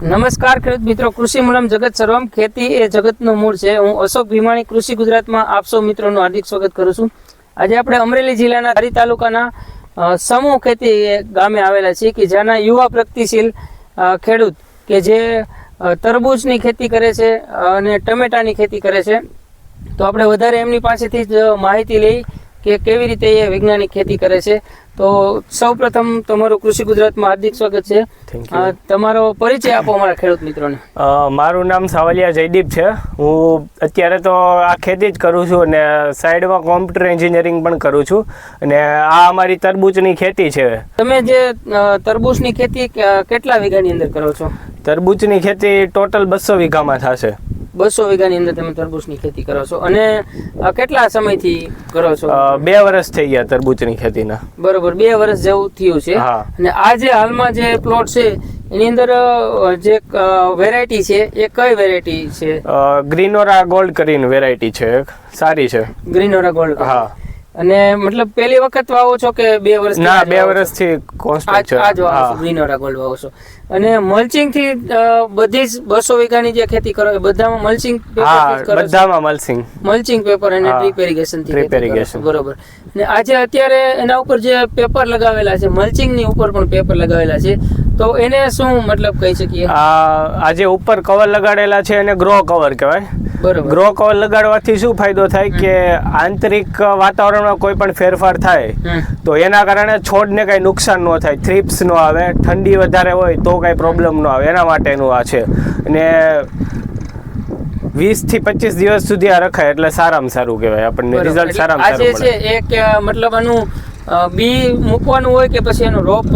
નમસ્કાર ખેડૂત મિત્રો, કૃષિ મૂલમ જગત સર્વમ. ખેતી એ જગતનું મૂળ છે. હું અશોક ભીમાણી, કૃષિ ગુજરાતમાં આપ સૌ મિત્રોનું હાર્દિક સ્વાગત કરું છું. આજે આપણે અમરેલી જિલ્લાના ધારી તાલુકાના સમૂહ ખેતી ગામે આવેલા છીએ કે જ્યાંના યુવા પ્રગતિશીલ ખેડૂત કે જે તરબૂચની ખેતી કરે છે અને ટમેટાની ખેતી કરે છે. તો આપણે વધારે એમની પાસેથી જ માહિતી લઈ કે કેવી રીતે એ વૈજ્ઞાનિક ખેતી કરે છે. તો સૌ પ્રથમ તમારું કૃષિ ગુજરાતમાં હાર્દિક સ્વાગત છે. તમારો પરિચય આપો અમારા ખેડૂત મિત્રોને. મારું નામ સાવલિયા જયદીપ છે. હું અત્યારે તો આ ખેતી જ કરું છું અને સાઈડમાં કોમ્પ્યુટર એન્જિનિયરિંગ પણ કરું છું. અને આ અમારી તરબૂચની ખેતી છે. તમે જે તરબૂચની ખેતી કેટલા વીઘાની અંદર કરો છો? તરબૂચની ખેતી ટોટલ બસો વીઘામાં થશે. બસો વીઘાની અંદર તમે તરબૂચની ખેતી કરો છો. અને કેટલા સમયથી કરો છો? બે વર્ષ થઈ ગયા તરબૂચની ખેતીના. બરોબર બે વર્ષ જેવું થયું છે. અને આ જે હાલમાં જે પ્લોટ છે એની અંદર જે વેરાયટી છે એ કઈ વેરાયટી છે? ગ્રીનોરા ગોલ્ડ કરીને વેરાયટી છે સારી છે. ગ્રીનોરા ગોલ્ડ હા. અને મતલબ પહેલી વખત વાવો છો કે બે વર્ષ ના બે વર્ષથી કોન્સ્ટન્ટ છે. આ જો વિનોરા ગોલ્ડ વાવો છો. અને મલ્ચિંગથી બધી જ બસો વીઘાની જે ખેતી કરો એ બધામાં મલ્ચિંગ હા બધામાં મલ્ચિંગ. મલ્ચિંગ પેપર અને ડ્રીપ ઇરિગેશનથી ડ્રીપ irrigation. બરોબર. અને આજે અત્યારે એના ઉપર જે પેપર લગાવેલા છે મલ્ચિંગની ઉપર પણ પેપર લગાવેલા છે. તો એને શું મતલબ કહી શકીએ? આ જે ઉપર કવર લગાડેલા છે એને ગ્રો કવર કહેવાય. બરોબર. ગ્રો કવર લગાડવાથી શું ફાયદો થાય કે આંતરિક વાતાવરણમાં કોઈ પણ ફેરફાર થાય તો એના કારણે છોડને કાંઈ નુકસાન ન થાય થ્રીપ્સ ન આવે ઠંડી વધારે હોય તો કાંઈ પ્રોબ્લેમ ન આવે એના માટેનું આ છે. અને વીસથી પચીસ દિવસ સુધી આ રખાય એટલે સારામાં સારું કહેવાય આપણને રિઝલ્ટ સારામાં સારું છે એક મતલબ આનું બી મૂકવાનું હોય કે પછી એનો રોપ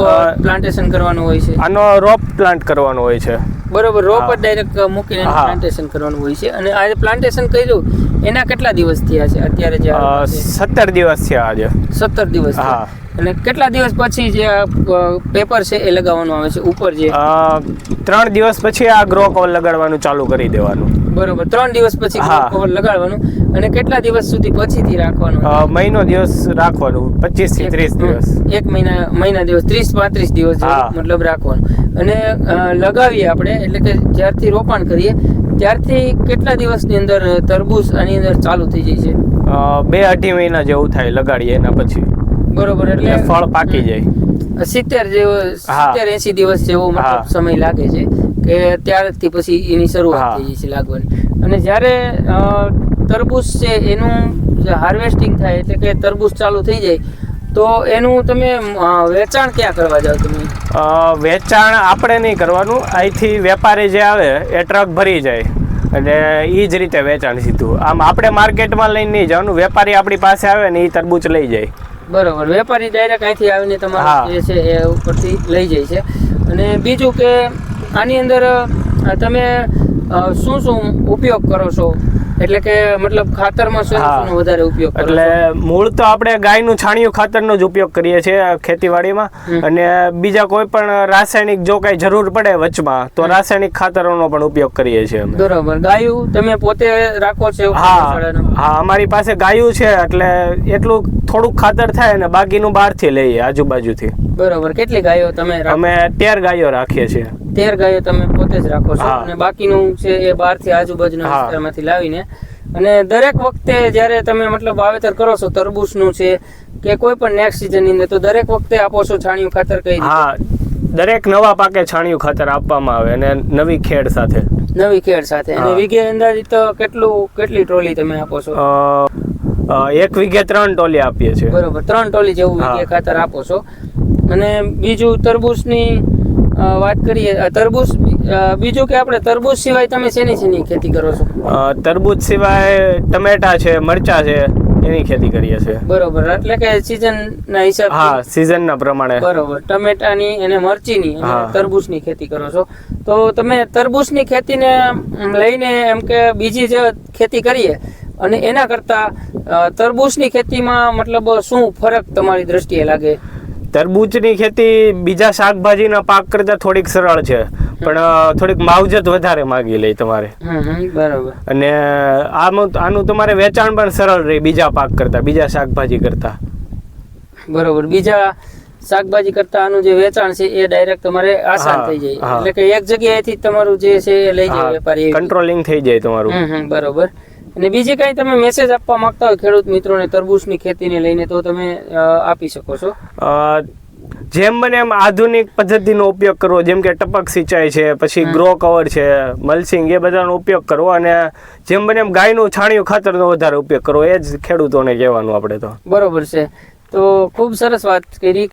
પ્લાન્ટેશન કરવાનું હોય છે? આનો રોપ પ્લાન્ટ કરવાનો હોય છે. બરોબર રોપ જ ડાયરેક્ટ મૂકીને. પ્લાન્ટેશન કરવાનું હોય છે. અને આજે પ્લાન્ટેશન કર્યું એના કેટલા દિવસ થયા છે અત્યારે જે સત્તર દિવસ થયા આજે. સત્તર દિવસ હા. અને કેટલા દિવસ પછી જે પેપર છે એ લગાવવાનું આવે છે? ઉપર જે ત્રણ દિવસ પછી આ ગ્રો કવર લગાડવાનું ચાલુ કરી દેવાનું. બરોબર ત્રણ દિવસ પછી કવર લગાડવાનું અને કેટલા દિવસ સુધી પછીથી રાખવાનું? મહિનો દિવસ રાખવાનું પચીસથી ત્રીસ દિવસ. એક મહિના મહિના દિવસ ત્રીસ પાંત્રીસ દિવસ મતલબ રાખવાનું. અને લગાવીએ આપણે એટલે કે જ્યારથી રોપાણ કરીએ ત્યારથી કેટલા દિવસની અંદર તરબૂચ આની અંદર ચાલુ થઈ જાય છે? બે અઢી મહિના જેવું થાય લગાડીએ એના પછી. બરોબર એટલે ફળ પાકી જાય. સિત્તેર જેવો. સિત્તેર એસી દિવસ જેવો સમય લાગે છે. કે ત્યારથી પછી એની શરૂઆત થઈ છે લાગવાની અને જ્યારે તરબૂચ છે એનું હાર્વેસ્ટિંગ થાય એટલે કે તરબૂચ ચાલુ થઈ જાય તો એનું તમે વેચાણ ક્યાં કરવા જાવ તમે? વેચાણ આપણે નહીં કરવાનું. અહીંથી વેપારી જે આવે એ ટ્રક ભરી જાય. અને એ જ રીતે વેચાણ સીધું. આમ આપણે માર્કેટમાં લઈને નહીં જવાનું. વેપારી આપણી પાસે આવે ને એ તરબૂચ લઈ જાય. બરોબર. વેપારી ડાયરેક્ટ અહીંથી આવીને. તમારા જે છે એ ઉપરથી લઈ જાય છે. અને બીજું કે આની અંદર તમે શું શું ઉપયોગ કરો છો? એટલે કે મતલબ ખાતરમાં શું શું વધારે ઉપયોગ કરો એટલે મૂળ તો આપણે ગાયનું છાણિયું ખાતરનો જ ઉપયોગ કરીએ છીએ ખેતીવાડીમાં. અને બીજા કોઈ પણ રાસાયણિક જો કાંઈ જરૂર પડે વચમાં તો રાસાયણિક ખાતરોનો પણ ઉપયોગ કરીએ છીએ અમે. બરોબર. ગાયું તમે પોતે રાખો છો? હા. હા અમારી પાસે ગાયું છે એટલે એટલું થોડુંક ખાતર થાય અને બાકીનું બહારથી લઈએ આજુબાજુથી. બરોબર. કેટલી ગાયો તમે? અમે તેર ગાયો રાખીએ છીએ. તેર ગાયો તમે પોતે જ રાખો છો? અને બાકીનું છે એ બહારથી આજુબાજુના. વિસ્તારમાંથી લાવીને. અને દરેક વખતે જ્યારે તમે મતલબ વાવેતર કરો છો તરબૂચનું છે કે કોઈ પણ નેક્સ્ટ સિઝનની અંદર તો દરેક વખતે આપો છો છાણિયું ખાતર કઈ હા. દરેક નવા પાકે છાણિયું ખાતર આપવામાં આવે અને નવી ખેડ સાથે. નવી ખેડ સાથે. અને. વીઘે અંદાજિત કેટલું કેટલી ટ્રોલી તમે આપો છો? એક વીઘે ત્રણ ટોલી આપીએ છીએ. બરોબર ત્રણ ટોલી જેવું વીઘે ખાતર આપો છો. અને બીજું તરબૂચની વાત કરીએ તરબૂચ બીજું કે આપણે તરબૂચ સિવાય તમે શેની શેની ખેતી કરો છો? તરબૂચ સિવાય ટમેટા છે મરચા છે એની ખેતી કરીએ છીએ. બરોબર એટલે કે સીઝન ના હિસાબ હા સિઝનના પ્રમાણે. બરોબર ટમેટાની અને મરચીની. તરબૂચની ખેતી કરો છો. તો તમે તરબૂચની ખેતીને ને લઈને એમ કે બીજી જે ખેતી કરીએ અને એના કરતા તરબૂચની ખેતીમાં મતલબ શું ફરક તમારી દ્રષ્ટિએ લાગે? તરબૂચની ખેતી બીજા શાકભાજીના પાક કરતાં થોડીક સરળ છે. પણ થોડીક માવજત વધારે માગી લે તમારે. હમ, અને આનું આનું તમારે વેચાણ પણ સરળ રહે બીજા પાક કરતાં બીજા શાકભાજી કરતાં. બરોબર. બીજા શાકભાજી કરતા આનું જે વેચાણ છે એ ડાયરેક્ટ તમારે આસાન થઈ જાય. એટલે કે એક જગ્યાએથી તમારું જે છે એ લઈ જાય વેપારી કંટ્રોલિંગ થઈ જાય તમારું. બરોબર. અને બીજી કઈ તમે મેસેજ આપવા માંગતા હોય ખેડૂત મિત્રોને તરબૂચની ખેતીને લઈને તો તમે આપી શકો છો. જેમ બને એમ આધુનિક પદ્ધતિનો ઉપયોગ કરવો જેમ કે ટપક સિંચાઈ છે પછી ગ્રો કવર છે મલ્સિંગ એ બધાનો ઉપયોગ કરવો અને જેમ બને એમ ગાયનું છાણિયું ખાતરનો વધારે ઉપયોગ કરવો એ જ ખેડૂતોને કહેવાનું આપણે તો. બરોબર છે. તો ખૂબ સરસ વાત કરી.